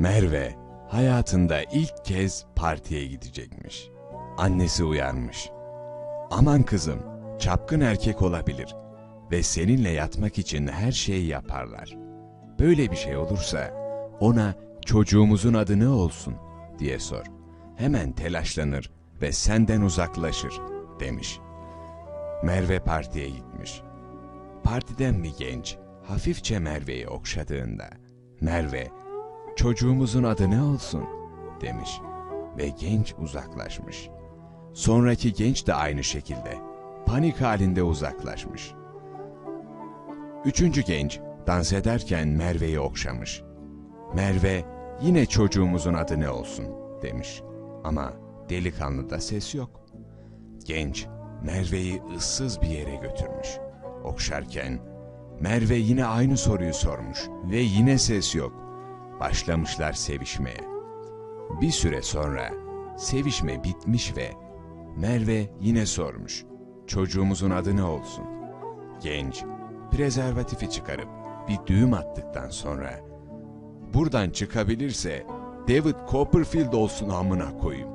Merve hayatında ilk kez partiye gidecekmiş. Annesi uyarmış. Aman kızım, çapkın erkek olabilir ve seninle yatmak için her şeyi yaparlar. Böyle bir şey olursa ona çocuğumuzun adı ne olsun diye sor. Hemen telaşlanır ve senden uzaklaşır demiş. Merve partiye gitmiş. Partiden bir genç hafifçe Merve'yi okşadığında Merve çocuğumuzun adı ne olsun demiş ve genç uzaklaşmış. Sonraki genç de aynı şekilde panik halinde uzaklaşmış. Üçüncü genç dans ederken Merve'yi okşamış. Merve yine çocuğumuzun adı ne olsun demiş ama delikanlıda ses yok. Genç Merve'yi ıssız bir yere götürmüş. Okşarken Merve yine aynı soruyu sormuş ve yine ses yok. Başlamışlar sevişmeye. Bir süre sonra sevişme bitmiş ve Merve yine sormuş. Çocuğumuzun adı ne olsun? Genç prezervatifi çıkarıp bir düğüm attıktan sonra buradan çıkabilirse David Copperfield olsun amına koyayım